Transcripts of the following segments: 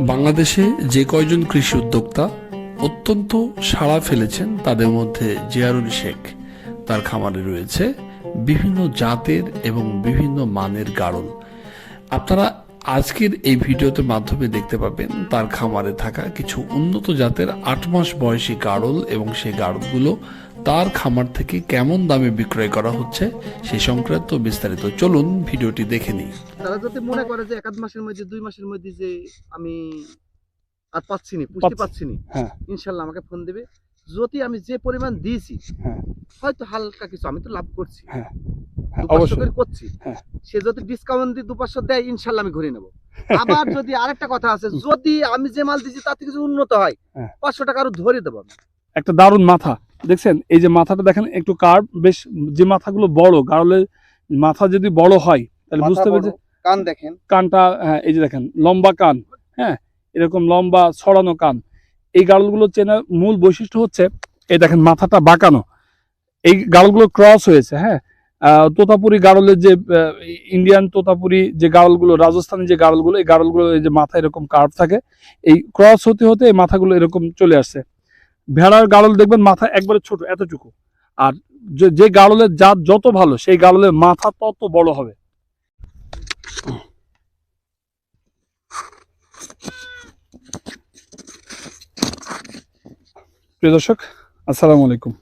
বাংলাদেশে যে কয়জন কৃষি উদ্যোক্তা অত্যন্ত সাড়া ফেলেছেন তাদের মধ্যে জিয়ারুল শেখ। তার খামারে রয়েছে বিভিন্ন জাতের এবং বিভিন্ন মানের গাড়ল। আপনারা আজকের এই ভিডিওতে মাধ্যমে দেখতে পাবেন তার খামারে থাকা কিছু উন্নত জাতের আট মাস বয়সী গাড়ল এবং সেই গাড়লগুলো তার খামার থেকে কেমন দামে বিক্রয় করা হচ্ছে সে সংক্রান্ত বিস্তারিত চলুন ভিডিওটি দেখে নিই তারা যদি মনে করে যে এক আধ মাসের মধ্যে দুই মাসের মধ্যে যে আমি আর পাচ্ছি না পুষ্টি পাচ্ছি। না হ্যাঁ। ইনশাল্লাহ আমাকে ফোন দেবে যদি আমি যে পরিমাণ দিয়েছি হ্যাঁ। হয়তো হালকা কিছু আমি তো লাভ করছি হ্যাঁ, করছি। সে যদি ডিসকাউন্ট দিয়ে দু পাঁচশো দেয় ইনশাল্লাহ আমি ঘুরে নেব আবার যদি আরেকটা কথা আছে যদি আমি যে মাল দিয়েছি তার থেকে কিছু উন্নত হয় হ্যাঁ। পাঁচশো টাকা আরও ধরে দেবো একটা দারুণ মাথা দেখছেন? এই যে মাথাটা দেখেন একটু কার্ভ বেশ যে মাথাগুলো বড় গাড়লের মাথা যদি বড় হয় তাহলে বুঝতে পেরেছে কান দেখেন। কানটা হ্যাঁ এই যে দেখেন লম্বা কান হ্যাঁ এরকম লম্বা ছড়ানো কান। এই গাড়লগুলো চেনার মূল বৈশিষ্ট্য হচ্ছে এই দেখেন মাথাটা বাঁকানো। এই গাড়লগুলো ক্রস হয়েছে হ্যাঁ। আহ, তোতাপুরি গাড়লের যে ইন্ডিয়ান তোতাপুরি যে গাড়লগুলো রাজস্থানি যে গাড়লগুলো এই গাড়লগুলো এই যে মাথা এরকম কার্ভ থাকে এই ক্রস হতে হতে এই মাথাগুলো এরকম চলে আসছে। ভেড়ার গাড়ল দেখবেন মাথা একবারে ছোট, এতটুকু। আর যে- গাড়লের জাত যত ভালো, সেই গাড়লের মাথা তত বড় হবে। প্রিয় দর্শক, আসসালামু আলাইকুম।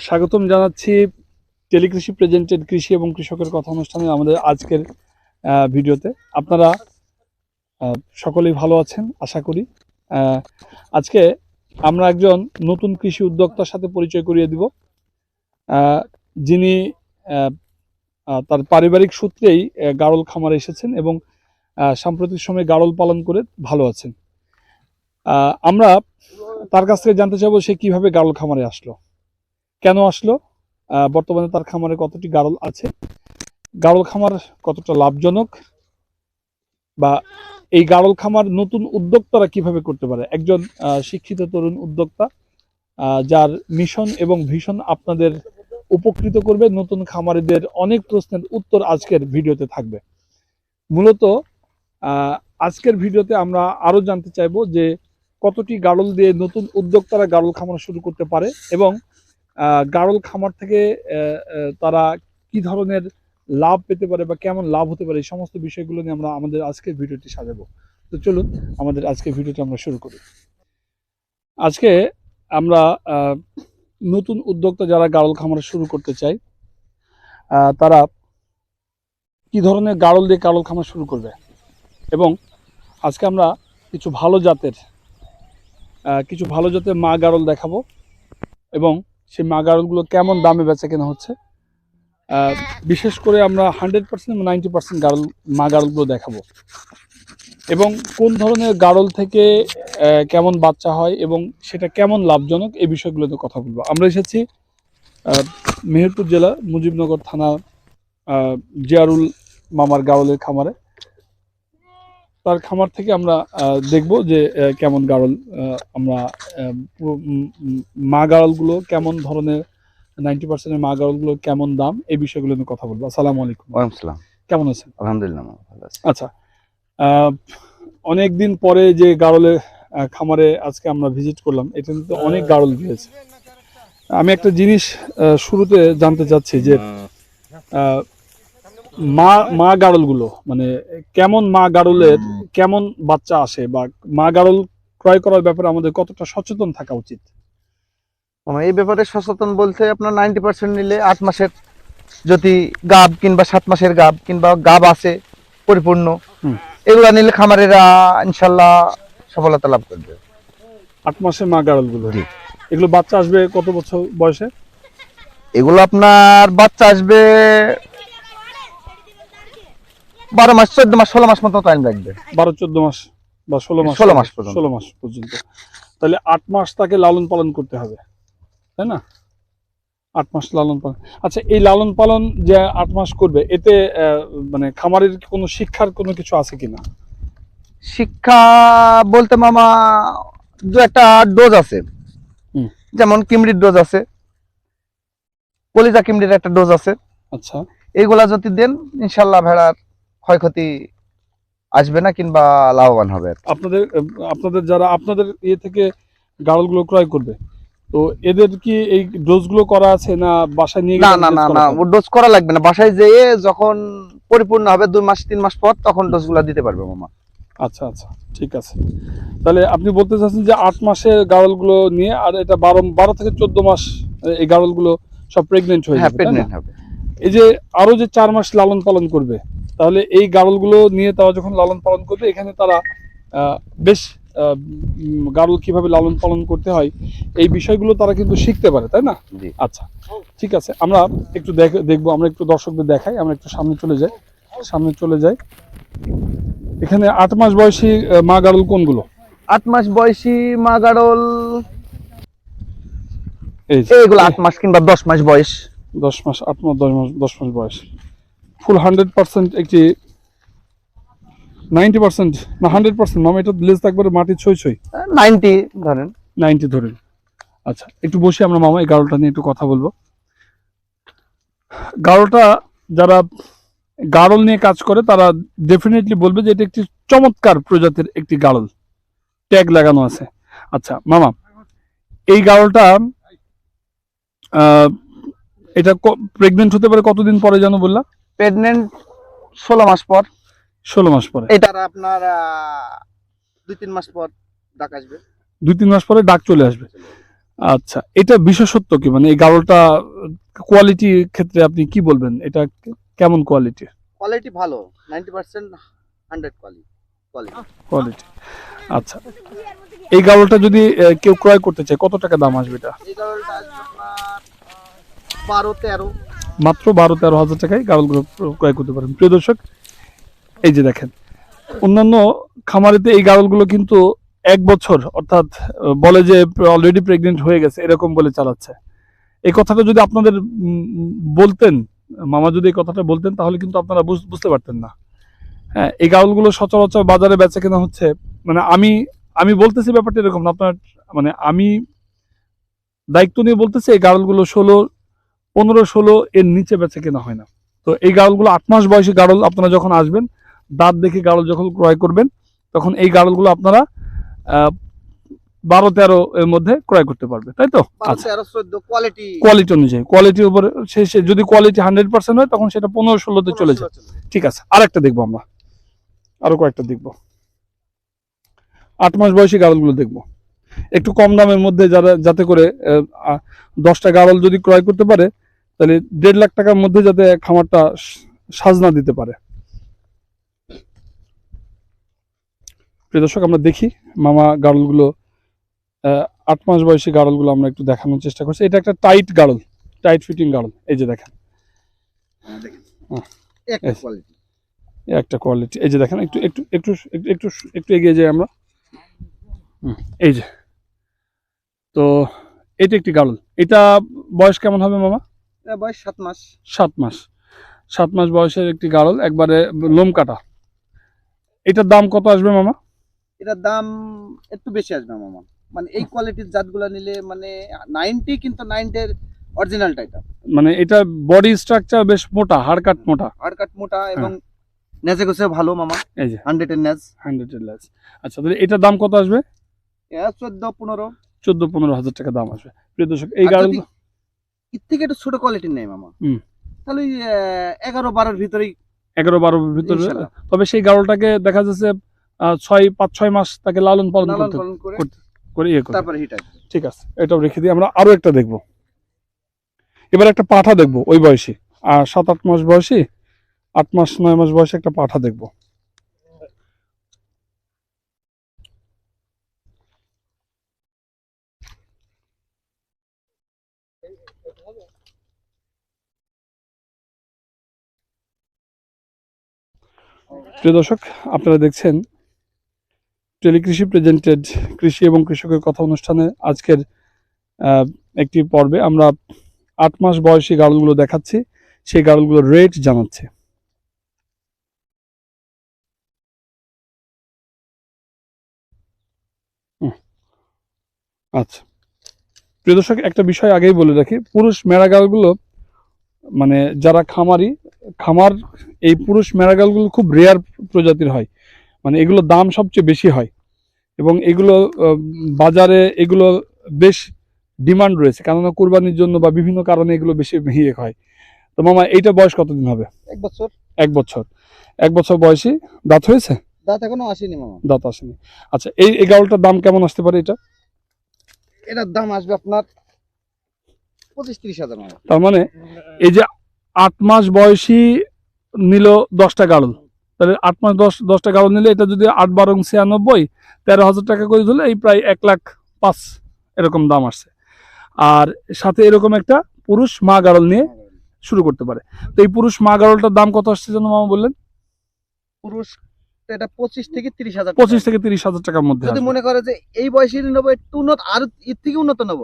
স্বাগতম জানাচ্ছি টেলিকৃষি প্রেজেন্টেড কৃষি এবং কৃষকের কথা অনুষ্ঠানে আমাদের আজকের ভিডিওতে। আপনারা সকলেই ভালো আছেন, আশা করি। আজকে আমরা একজন নতুন কৃষি উদ্যোক্তার সাথে পরিচয় করিয়ে দিব। যিনি তার পারিবারিক সূত্রেই গাড়ল খামারে এসেছেন এবং সাম্প্রতিক সময়ে গাড়ল পালন করে ভালো আছেন। আমরা তার কাছ থেকে জানতে চাইব সে কীভাবে গাড়ল খামারে আসলো। কেন আসলো? বর্তমানে তার খামারে কতটি গাড়ল আছে? গাড়ল খামার কতটা লাভজনক? বা এই গাড়ল খামার নতুন উদ্যোক্তারা কীভাবে করতে পারে? একজন শিক্ষিত তরুণ উদ্যোক্তা যার মিশন এবং ভীষণ আপনাদের উপকৃত করবে। নতুন খামারিদের অনেক প্রশ্নের উত্তর আজকের ভিডিওতে থাকবে। মূলত আজকের ভিডিওতে আমরা আরও জানতে চাইব যে কতটি গাড়ল দিয়ে নতুন উদ্যোক্তারা গাড়ল খামার শুরু করতে পারে এবং গাড়ল খামার থেকে তারা কি ধরনের লাভ পেতে পারে বা কেমন লাভ হতে পারে এই সমস্ত বিষয়গুলো নিয়ে আমরা আমাদের আজকের ভিডিওটি সাজাবো। তো চলুন আমাদের আজকের ভিডিওটি আমরা শুরু করি। আজকে আমরা নতুন উদ্যোক্তা যারা গাড়ল খামার শুরু করতে আহ, তারা কি ধরনের গাড়ল দিয়ে গাড়ল খামার শুরু করবে? এবং আজকে আমরা কিছু ভালো জাতের কিছু ভালো জাতের মা গাড়ল দেখাবো এবং সেই মা গাড়লগুলো কেমন দামে বেচা কেনা হচ্ছে বিশেষ করে আমরা হান্ড্রেড পার্সেন্ট নাইনটি পার্সেন্ট গাড়ল মা গাড়লগুলো দেখাবো। এবং কোন ধরনের গাড়ল থেকে কেমন বাচ্চা হয় এবং সেটা কেমন লাভজনক এই বিষয়গুলোতে কথা বলব। আমরা এসেছি মেহেরপুর জেলা, মুজিবনগর থানা জিয়ারুল মামার গাড়লের খামারে। তার খামার থেকে আমরা দেখব যে কেমন গাড়ল আমরা মা গাড়লগুলো কেমন ধরনের নাইনটি পার্সেন্টের মা গাড়লগুলো কেমন দাম? এই বিষয়গুলো নিয়ে কথা বলব। আসসালামু আলাইকুম। ওয়ালাইকুম কেমন আছেন? আলহামদুলিল্লাহ ভালো আছি। আচ্ছা অনেক দিন পরে যে গাড়লের খামারে আজকে আমরা ভিজিট করলাম এটা কিন্তু অনেক গাড়ল দিয়েছে আমি একটা জিনিস শুরুতে জানতে চাচ্ছি যে মা মা গাড়লগুলো মানে কেমন মা গাড়লের কেমন বাচ্চা আসে বা মা গাড়ল ক্রয় করার ব্যাপারে আমাদের কতটা সচেতন থাকা উচিত? এই ব্যাপারে সচেতন বলতে আপনার নাইনটি পার্সেন্ট নিলে আট মাসের যদি গাব কিংবা সাত মাসের গাব কিংবা গাব আছে পরিপূর্ণ। এগুলা নিলে খামারেরা ইনশাল্লাহ সফলতা লাভ করবে আট মাসের মা গাড়লগুলো। এগুলো বাচ্চা আসবে কত বছর বয়সে এগুলো আপনার বাচ্চা আসবে বারো মাস চোদ্দ মাস ষোলো মাস মতো টাইম লাগবে বারো চোদ্দ মাস বা ষোলো মাস 16 মাস পর্যন্ত। ষোলো মাস পর্যন্ত তাহলে আট মাস তাকে লালন পালন করতে হবে তাই না? আট মাস লালন পালন। আচ্ছা এই লালন পালন যে আট মাস করবে এতে মানে খামারের কোনো শিক্ষার কোনো কিছু আছে কিনা? শিক্ষা বলতে মামা দু একটা ডোজ আছে। যেমন কিমড়ির ডোজ আছে কলিজা কিমড়ির একটা ডোজ আছে। আচ্ছা। এইগুলা যদি দেন ইনশাল্লাহ ভেড়ার ক্ষয়ক্ষতি আসবে না কিংবা লাভবান হবে আপনাদের আপনাদের যারা আপনাদের ইয়ে থেকে গাড়লগুলো ক্রয় করবে তো এদের কি এই ডোজগুলো করা আছে না বাসায় নিয়ে না না না না? ডোজ করা লাগবে না। বাসায় যেয়ে যখন পরিপূর্ণ হবে দুই মাস তিন মাস পর তখন ডোজগুলা দিতে পারবে মামা। আচ্ছা আচ্ছা ঠিক আছে। তাহলে আপনি বলতে চাচ্ছেন যে আট মাসের গাড়লগুলো নিয়ে আর এটা বারো বারো থেকে চোদ্দ মাস এই গাড়লগুলো সব প্রেগনেন্ট হয়ে হ্যাঁ যাবে হবে। এই যে আরও যে চার মাস লালন পালন করবে তাহলে এই গাড়লগুলো নিয়ে তারা যখন লালন পালন করবে এখানে তারা আহ, বেশ আহ, উম, কীভাবে লালন পালন করতে হয় এই বিষয়গুলো তারা কিন্তু শিখতে পারে তাই না? জি। আচ্ছা ঠিক আছে আমরা একটু দেখ- দেখব আমরা একটু দর্শকদের দেখাই আমরা একটু সামনে চলে যাই সামনে চলে যাই। এখানে আট মাস বয়সী মা গাড়ল কোনগুলো? আট মাস বয়সী মা গাড়ল এই এইগুলো আট মাস কিংবা দশ মাস বয়স। দশ মাস আট মাস দশ মাস দশ মাস বয়স। ফুল হান্ড্রেড পার্সেন্ট একটি নাইনটি পার্সেন্ট না হান্ড্রেড পার্সেন্ট? মামা এটা লেজ একবারে মাটির ছই ছই? নাইনটি ধরেন। নাইনটি ধরেন। আচ্ছা একটু বসে আমরা মামা এই নিয়ে একটু কথা বলব। যারা গাড়ল নিয়ে কাজ করে তারা ডেফিনেটলি বলবে যে এটা একটি চমৎকার প্রজাতির একটি গাড়ল ট্যাগ লাগানো আছে। আচ্ছা মামা এই গাড়লটা আহ, এটা প্রেগনেন্ট হতে পারে কতদিন পরে জানো বললা? প্রেগনেন্ট ষোলো মাস পর। ষোলো মাস পরে। এটার আপনার দুই তিন মাস পর ডাক আসবে। দুই তিন মাস পরে ডাক চলে আসবে। আচ্ছা এটা বিশেষত্ব কি? মানে এই গাড়লটা কোয়ালিটি ক্ষেত্রে আপনি কি বলবেন? এটা কেমন কোয়ালিটি কোয়ালিটি ভালো ninety percent hundred quality quality আচ্ছা এই গাড়লটা যদি কেউ ক্রয় করতে চায় কত টাকা দাম আসবে এটা? বারো তেরো। মাত্র বারো তেরো হাজার টাকায় গাড়লগুলো ক্রয় করতে পারেন। প্রিয় দর্শক এই যে দেখেন, অন্যান্য খামারিতে এই গাড়লগুলো কিন্তু এক বছর, অর্থাৎ বলে যে অলরেডি প্রেগনেন্ট হয়ে গেছে, এরকম বলে চালাচ্ছে। এই কথাটা যদি আপনাদের বলতেন, মামা যদি এই কথাটা বলতেন, তাহলে কিন্তু আপনারা বুঝ- বুঝতে পারতেন না। হ্যাঁ এই গাড়লগুলো সচরাচর বাজারে বেচা কেনা হচ্ছে মানে আমি আমি বলতেছি ব্যাপারটা এরকম আপনার মানে আমি দায়িত্ব নিয়ে বলতেছি, এই গাড়লগুলো ষোলো, পনেরো, ষোলো, এর নিচে বেচা কেনা হয় না। তো এই গাড়লগুলো আট মাস বয়সী গাড়ল আপনারা যখন আসবেন দাঁত দেখে গাড়ল যখন ক্রয় করবেন তখন এই গাড়লগুলো আপনারা বারো তেরো এর মধ্যে ক্রয় করতে পারবে তাই তো? আচ্ছা। কোয়ালিটি কোয়ালিটি অনুযায়ী কোয়ালিটির উপরে সে যদি কোয়ালিটি হান্ড্রেড পার্সেন্ট হয় তখন সেটা পনেরো ষোলোতে চলে যায়। ঠিক আছে আরেকটা দেখব আমরা। আরও কয়েকটা দেখব। আট মাস বয়সী গাড়লগুলো দেখব। একটু কম দামের মধ্যে যারা যাতে করে দশটা গাড়ল যদি ক্রয় করতে পারে তাহলে দেড় লাখ টাকার মধ্যে যাতে খামারটা সাজনা দিতে পারে। প্রিয় দর্শক আমরা দেখি মামা গাড়লগুলো আট মাস বয়সী গাড়লগুলো আমরা একটু দেখানোর চেষ্টা করছি। এটা একটা টাইট গাড়ল টাইট ফিটিং গাড়ল। এই যে দেখেন। একটা Yes. কোয়ালিটি এই একটা কোয়ালিটি এই যে দেখেন একটু একটু একটু একটু একটু এগিয়ে যাই আমরা। হুম, এই যে। তো এটা একটি গাড়ল। এটা বয়স কেমন হবে মামা? বয়স সাত মাস। সাত মাস। সাত মাস বয়সের একটি গাড়ল একবারে লোম কাটা। এটার দাম কত আসবে মামা? এটার দাম একটু বেশি আসবে মামা মানে এই কোয়ালিটির জাতগুলো নিলে মানে নাইনটি কিন্তু নাইনটির অরিজিনালটা এটা মানে এটা বডি স্ট্রাকচার বেশ মোটা হাড় কাট মোটা। হাড় কাট মোটা এবং নেজে গোছে ভালো মামা। এই যে। হান্ড্রেড এর নেজ। হান্ড্রেড লেস আচ্ছা তাহলে এটার দাম কত আসবে? চোদ্দ পনেরো। চোদ্দ পনেরো হাজার টাকা দাম আসবে। প্রিয় দর্শক এই যদি এর থেকে একটু ছোট কোয়ালিটির নেই মামা। তাহলে ওই এগারো বারোর ভিতরেই এগারো বারোর ভিতরে তবে সেই গাড়লটাকে দেখা যাচ্ছে ছয় পাঁচ ছয় মাস তাকে লালন পালন করতে করে করতে- করে ইয়ে তারপরে হিট ঠিক আছে এটাও রেখে দিই আমরা আরও একটা দেখব। এবার একটা পাঠা দেখব ওই বয়সী। আর সাত আট মাস বয়সী আট মাস নয় মাস বয়সে একটা পাঠা দেখব। প্রিয় দর্শক আপনারা দেখছেন টেলিকৃষি প্রেজেন্টেড কৃষি এবং কৃষকের কথা অনুষ্ঠানে আজকের একটি পর্বে আমরা আট মাস বয়সী গাড়লগুলো দেখাচ্ছি। সেই গাড়লগুলোর রেট জানাচ্ছি। আচ্ছা। প্রিয় দর্শক, একটা বিষয় আগেই বলে রাখি। পুরুষ মেরাগালগুলো মানে যারা খামারি, খামার, এই পুরুষ মেরাগালগুলো খুব রেয়ার প্রজাতির হয়। মানে এগুলোর দাম সবচেয়ে বেশি হয়। এবং এগুলো বাজারে এগুলো বেশ ডিমান্ড রয়েছে। কেননা কোরবানির জন্য বা বিভিন্ন কারণে এগুলো বেশি ইয়ে হয়। তো মামা এইটা বয়স কতদিন হবে? এক বছর। এক বছর। এক বছর বয়সী। দাঁত হয়েছে? দাঁত এখনও আসেনি মামা। দাঁত আসেনি। আচ্ছা এই এই গাউলটার দাম কেমন আসতে পারে এটা? এটার দাম আসবে আপনার পঁচিশ ত্রিশ হাজার তার মানে এই যে আট মাস বয়সী নিল দশটা গাড়ল তাহলে আট মাস দশ দশটা গাড়ল নিলে এটা যদি আট বারো ছিয়ানব্বই তেরো হাজার টাকা করে ধরলে এই প্রায় এক লাখ পাঁচ এরকম দাম আসছে। আর সাথে এরকম একটা পুরুষ মা গাড়ল নিয়ে শুরু করতে পারে। তো এই পুরুষ মা গাড়লটার দাম কত আসছে যেন মামা বললেন? পুরুষ এটা পঁচিশ থেকে তিরিশ হাজার পঁচিশ থেকে তিরিশ হাজার টাকার মধ্যে যদি মনে করে যে এই বয়সে নেব একটু উন্নত আর এর থেকে উন্নত নেব।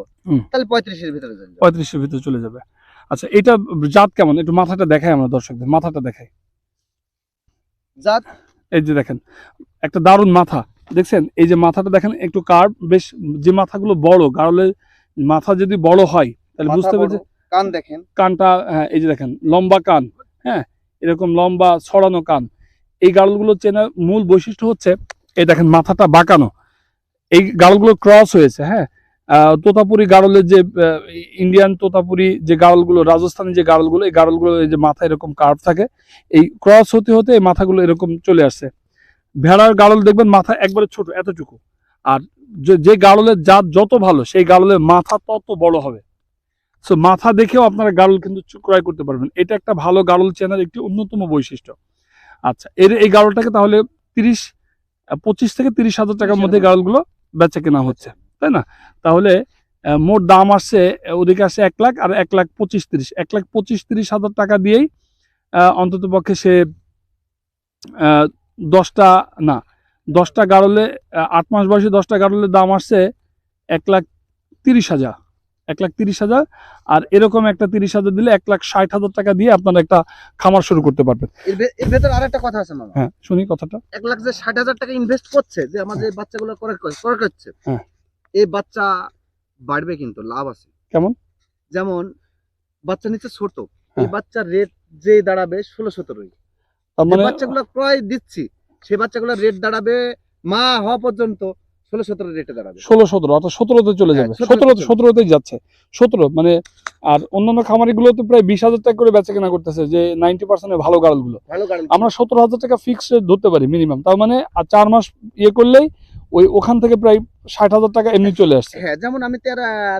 তাহলে পঁয়ত্রিশের ভিতরে পঁয়ত্রিশের ভিতরে চলে যাবে। আচ্ছা এটা জাত কেমন? একটু মাথাটা দেখাই আমরা দর্শকদের মাথাটা দেখাই। জাত? এই যে দেখেন একটা দারুণ মাথা দেখছেন? এই যে মাথাটা দেখেন একটু কার্ভ বেশ যে মাথাগুলো বড় গাড়লের মাথা যদি বড় হয় তাহলে বুঝতে পারছে কান দেখেন। কানটা হ্যাঁ এই যে দেখেন লম্বা কান হ্যাঁ এরকম লম্বা ছড়ানো কান। এই গাড়লগুলো চেনার মূল বৈশিষ্ট্য হচ্ছে এই দেখেন মাথাটা বাঁকানো। এই গাড়লগুলো ক্রস হয়েছে হ্যাঁ তোতাপুরি গাড়লের যে ইন্ডিয়ান তোতাপুরি যে গাড়লগুলো রাজস্থানি যে গাড়লগুলো এই গাড়লগুলো এই যে মাথা এরকম কার্ভ থাকে এই ক্রস হতে হতে এই মাথাগুলো এরকম চলে আসছে ভেড়ার গাড়ল দেখবেন মাথা একবারে ছোট এতটুকু। আর যে- যে গাড়লের জাত যত ভালো সেই গাড়লের মাথা তত বড় হবে। সো মাথা দেখেও আপনারা গাড়ল কিন্তু ক্রয় করতে পারবেন। এটা একটা ভালো গাড়ল চেনার একটি অন্যতম বৈশিষ্ট্য। আচ্ছা এর এই গাড়লটাকে তাহলে তিরিশ পঁচিশ থেকে তিরিশ হাজার টাকার মধ্যে গাড়লগুলো বেচা কেনা হচ্ছে। তাই না? তাহলে মোট দাম আসছে ওদিকে আসছে এক লাখ আর এক লাখ পঁচিশ তিরিশ। এক লাখ পঁচিশ তিরিশ হাজার টাকা দিয়েই অন্তত পক্ষে সে দশটা না দশটা গাড়লে আট মাস বয়সে দশটা গাড়লের দাম আসছে এক লাখ তিরিশ হাজার। এক লাখ তিরিশ হাজার আর এরকম একটা তিরিশ হাজার দিলে এক লাখ ষাট হাজার টাকা দিয়ে আপনারা একটা খামার শুরু করতে পারবেন। এর ভেতর আরেকটা কথা আছে হ্যাঁ শুনি কথাটা। এক লাখ যে ষাট হাজার টাকা ইনভেস্ট করছে যে আমাদের বাচ্চাগুলো করে করে করছে হ্যাঁ। এই বাচ্চা বাড়বে কিন্তু লাভ আছে কেমন? যেমন বাচ্চা নিচে ছোট এই হ্যাঁ। বাচ্চার রেট যে দাঁড়াবে ষোলো সতেরোই মানে বাচ্চাগুলো ক্রয় দিচ্ছি সে বাচ্চাগুলোর রেট দাঁড়াবে মা হওয়া পর্যন্ত ষোলো সতেরো রেটে দাঁড়াবে। ষোলো সতেরো অর্থাৎ সতেরোতে চলে হ্যাঁ, যাবে। 17 সতেরোতেই যাচ্ছে। সতেরো মানে আর অন্যান্য খামারিগুলো তো প্রায় বিশ হাজার টাকা করে বেচা কেনা করতেছে যে নাইনটি পার্সেন্টের ভালো গাড়লগুলো আমরা সতেরো হাজার টাকা ফিক্সড ধরতে পারি মিনিমাম তার মানে আর চার মাস ইয়ে করলেই ওই ওখান থেকে প্রায় ষাট হাজার টাকা এমনি চলে আসছে। হ্যাঁ যেমন আমি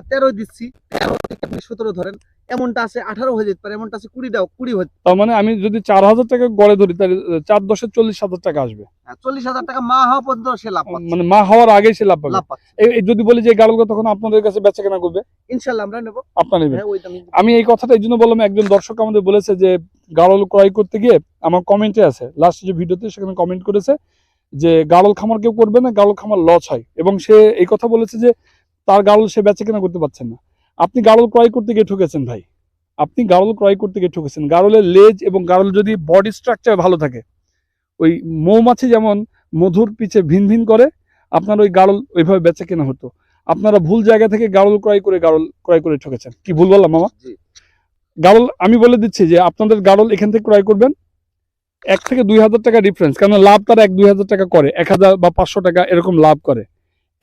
তেরো দিচ্ছি। তেরো থেকে আপনি সতেরো ধরেন। এমনটা আছে আঠারো হয়ে যেতে পারে এমনটা আছে কুড়ি দাও কুড়ি তার মানে আমি যদি চার হাজার টাকা গড়ে ধরি তাহলে চার দশে চল্লিশ হাজার টাকা আসবে। হ্যাঁ, চল্লিশ হাজার টাকা মা হওয়া পর্যন্ত সে লাভ মানে মা হওয়ার আগেই সে লাভ পাবে। এই যদি বলি যে গাড়লগুলো তখন আপনাদের কাছে বেচা কেনা করবে? ইনশাল্লাহ আমরা নেব। আপনার নেবেন। হ্যাঁ আমি এই কথাটা এই জন্য বললাম একজন দর্শক আমাদের বলেছে যে গাড়ল ক্রয় করতে গিয়ে আমার কমেন্টে আছে লাস্ট যে ভিডিওতে সেখানে কমেন্ট করেছে যে গাড়ল খামার কেউ করবে না গাড়ল খামার লস হয়। এবং সে এই কথা বলেছে যে তার গাড়ল সে বেচে কেনা করতে পারছে না। আপনি গাড়ল ক্রয় করতে গিয়ে ঠকেছেন ভাই। আপনি গাড়ল ক্রয় করতে গিয়ে ঠকেছেন। গাড়লের লেজ এবং গাড়ল যদি বডি স্ট্রাকচার ভালো থাকে ওই মৌমাছি যেমন মধুর পিছে ভিন ভিন করে আপনার ওই গাড়ল ওইভাবে বেচা কেনা হতো। আপনারা ভুল জায়গা থেকে গাড়ল ক্রয় করে গাড়ল ক্রয় করে ঠকেছেন। কি ভুল বললাম মামা? জি। গাড়ল আমি বলে দিচ্ছি যে আপনাদের গাড়ল এখান থেকে ক্রয় করবেন। এক থেকে দুই হাজার টাকা ডিফারেন্স কারণ লাভ তারা এক দুই হাজার টাকা করে এক হাজার বা পাঁচশো টাকা এরকম লাভ করে।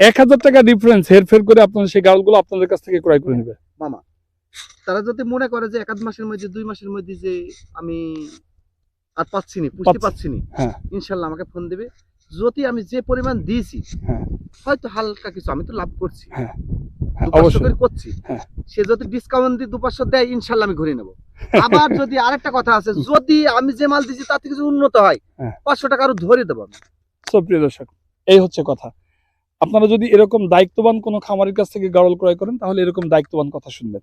এক হাজার টাকা ডিফারেন্স হেরফের করে সেই আপনাদের কাছ থেকে ক্রয় করে নেবে মামা তারা যদি মনে করে যে এক মাসের মধ্যে দুই মাসের মধ্যে যে আমি আর পাচ্ছি নি পুষ্টি পাচ্ছি। নি হ্যাঁ। ইনশাল্লাহ আমাকে ফোন দেবে যদি আমি যে পরিমাণ দিয়েছি হ্যাঁ। হয়তো হালকা কিছু আমি তো লাভ করছি হ্যাঁ, করছি হ্যাঁ। সে যদি ডিসকাউন্ট দিয়ে দু পাঁচশো দেয় ইনশাল্লাহ আমি ঘুরে নেব আবার যদি আরেকটা কথা আছে যদি আমি যে মাল দিচ্ছি তার থেকে কিছু উন্নত হয় হ্যাঁ। পাঁচশো টাকা আরও ধরে দেবো আমি। সব প্রিয় দর্শক এই হচ্ছে কথা আপনারা যদি এরকম দায়িত্ববান কোনো খামারের কাছ থেকে গাড়ল ক্রয় করেন তাহলে এরকম দায়িত্ববান কথা শুনবেন।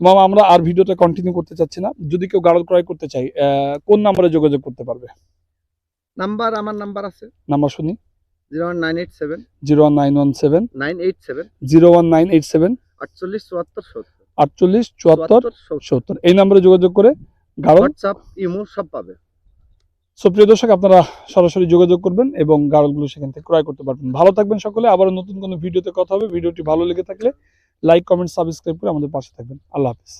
মামা আমরা আর ভিডিওটা কন্টিনিউ করতে চাচ্ছি না। যদি কেউ গাড়ল ক্রয় করতে চাই কোন নাম্বারে যোগাযোগ করতে পারবে? নাম্বার আমার নাম্বার আছে। নাম্বার শুনি। Zero one nine eight seven. Zero one nine one seven. Nine eight seven. Zero one nine eight seven. আটচল্লিশ চুয়াত্তর সত্তর। আটচল্লিশ চুয়াত্তর সত্তর। এই নাম্বারে যোগাযোগ করে গাড়ল হোয়াটসঅ্যাপ ইমো সব পাবে। সুপ্রিয় দর্শক, আপনারা সরাসরি যোগাযোগ করবেন এবং গাড়লগুলো সেখান থেকে ক্রয় করতে পারবেন। ভালো থাকবেন সকলে আবার নতুন কোনো ভিডিওতে কথা হবে। ভিডিওটি ভালো লেগে থাকলে লাইক, কমেন্ট, সাবস্ক্রাইব করে আমাদের পাশে থাকবেন। আল্লাহ হাফিজ।